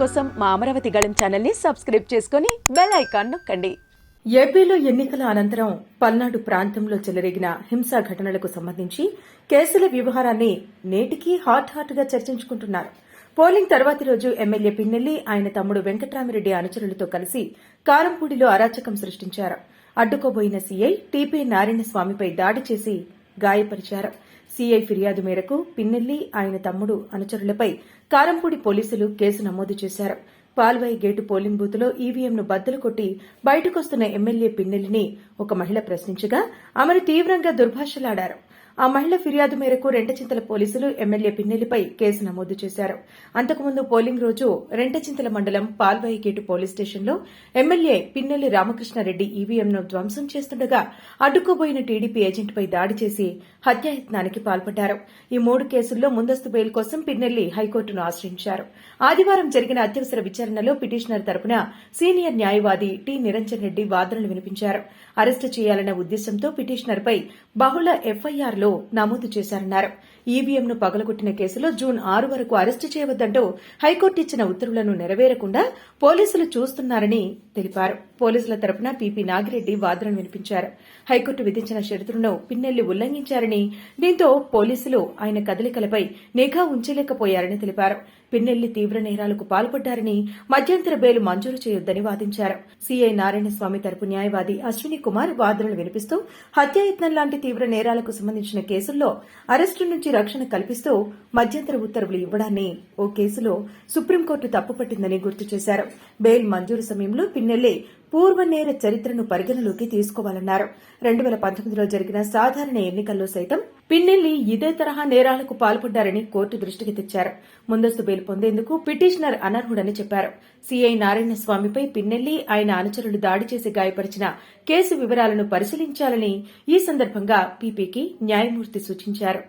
కోసం మా అమరావతి గళం ఛానల్ని సబ్స్క్రైబ్ చేసుకుని బెల్ ఐకాన్ నొక్కండి. ఏపీలో ఎన్నికల అనంతరం పల్నాడు ప్రాంతంలో చెలరేగిన హింసా ఘటనలకు సంబంధించి కేసుల వ్యవహారాన్ని నేటికి హాట్ హాట్గా చర్చించుకుంటున్నారు. పోలింగ్ తర్వాతి రోజు ఎమ్మెల్యే పిన్నెల్లి ఆయన తమ్ముడు వెంకట్రామిరెడ్డి అనుచరులతో కలిసి కారంపూడిలో అరాచకం సృష్టించారు. అడ్డుకోబోయిన సీఐ టీపీ నారాయణస్వామిపై దాడి చేసి గాయపరిచారు. సీఐ ఫిర్యాదు మేరకు పిన్నెల్లి ఆయన తమ్ముడు అనుచరులపై కారంపూడి పోలీసులు కేసు నమోదు చేశారు. పాల్వాయి గేటు పోలింగ్ బూత్లో ఈవీఎంను బద్దలు కొట్టి బయటకొస్తున్న ఎమ్మెల్యే పిన్నెల్లిని ఒక మహిళ ప్రశ్నించగా ఆమెను తీవ్రంగా దుర్భాషలాడారు. ఆ మహిళ ఫిర్యాదు మేరకు రెంటచింతల పోలీసులు ఎమ్మెల్యే పిన్నెల్లిపై కేసు నమోదు చేశారు. అంతకుముందు పోలింగ్ రోజు రెంటచింతల మండలం పాల్వాయిగేటు పోలీస్ స్టేషన్లో ఎమ్మెల్యే పిన్నెల్లి రామకృష్ణారెడ్డి ఈవీఎంను ధ్వంసం చేస్తుండగా అడ్డుకోబోయిన టీడీపీ ఏజెంట్పై దాడి చేసి హత్యాయత్నానికి పాల్పడ్డారు. ఈ మూడు కేసుల్లో ముందస్తు బెయిల్ కోసం పిన్నెల్లి హైకోర్టును ఆశ్రయించారు. ఆదివారం జరిగిన అత్యవసర విచారణలో పిటిషనర్ తరపున సీనియర్ న్యాయవాది టి. నిరంజన్ రెడ్డి వాదనలు వినిపించారు. అరెస్టు చేయాలన్న ఉద్దేశంతో పిటిషనర్పై బహుళ ఎఫ్ఐఆర్లో నమోదు చేశారన్నారు. ఈవీఎంను పగలగొట్టిన కేసులో జూన్ ఆరు వరకు అరెస్టు చేయవద్దంటూ హైకోర్టు ఇచ్చిన ఉత్తర్వులను నెరవేరకుండా పోలీసులు చూస్తున్నారని తెలిపారు. పోలీసుల తరపున పీపీ నాగిరెడ్డి వాదనలు వినిపించారు. హైకోర్టు విధించిన షరతులను పిన్నెల్లి ఉల్లంఘించారని దీంతో పోలీసులు ఆయన కదలికలపై నిఘా ఉంచలేకపోయారని తెలిపారు. పిన్నెల్లి తీవ్ర నేరాలకు పాల్పడ్డారని మధ్యంతర బెయిల్ మంజూరు చేయొద్దని వాదించారు. సీఐ నారాయణస్వామి తరపు న్యాయవాది అశ్విని కుమార్ వాదనలు వినిపిస్తూ హత్యాయత్నం లాంటి తీవ్ర నేరాలకు సంబంధించిన సంబంధించిన కేసుల్లో అరెస్టు నుంచి రక్షణ కల్పిస్తూ మధ్యంతర ఉత్తర్వులు ఇవ్వడాన్ని ఓ కేసులో సుప్రీంకోర్టు తప్పుపట్టిందని గుర్తు చేశారు. బెయిల్ మంజూరు సమయంలో పిన్నెల్లి పూర్వ నేర చరిత్రను పరిగణలోకి తీసుకోవాలన్నారు. రెండు వేల పంతొమ్మిదిలో జరిగిన సాధారణ ఎన్నికల్లో సైతం పిన్నెల్లి ఇదే తరహా నేరాలకు పాల్పడ్డారని కోర్టు దృష్టికి తెచ్చారు. ముందస్తు బెయిల్ పొందేందుకు పిటిషనర్ అనర్హుడని చెప్పారు. సీఐ నారాయణస్వామిపై పిన్నెల్లి ఆయన అనుచరులు దాడి చేసి గాయపరిచిన కేసు వివరాలను పరిశీలించాలని ఈ సందర్భంగా పీపీకి న్యాయమూర్తి సూచించారు.